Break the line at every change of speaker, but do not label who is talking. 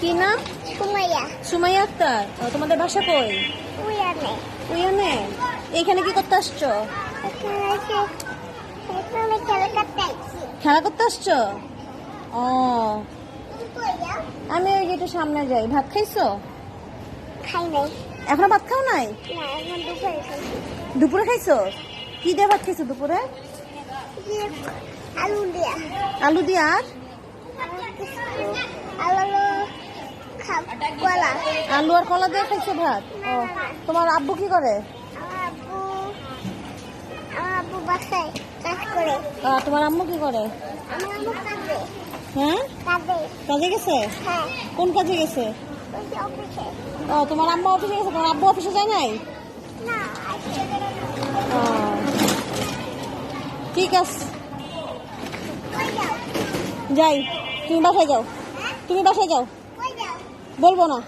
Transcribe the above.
কি নাম?
সুমাইয়া।
সুমাইয়া আক্তার। তোমাদের বাসা কই?
উয়ানে।
উইয়নে এইখানে কি করতে আসছো?
এখানে এখানে খেলা করতে
আসছো। ও। আমি ওই যে একটু সামনে যাই। ভাত খাইছো?
খাই নাই।
এখনও ভাত খাও নাই?
দুপুরে খাইছো?
কি দিয়ে ভাত খাইছো দুপুরে?
আলু দিয়া।
আলু দিয়ে আর?
আলু
আর কলা দিয়ে খাইছো ভাত? ও তোমার আব্বু কি করে? তোমার আম্মু কি করে? হ্যাঁ? কাজে। গেছে?
হ্যাঁ।
কোন কাজে গেছে? ও তোমার আম্মা অফিসে গেছে? তোমার আব্বু অফিসে যায় নাই? ঠিক আছে যাই তুমি বাসায় যাও। তুমি বাসায় যাও। বলব না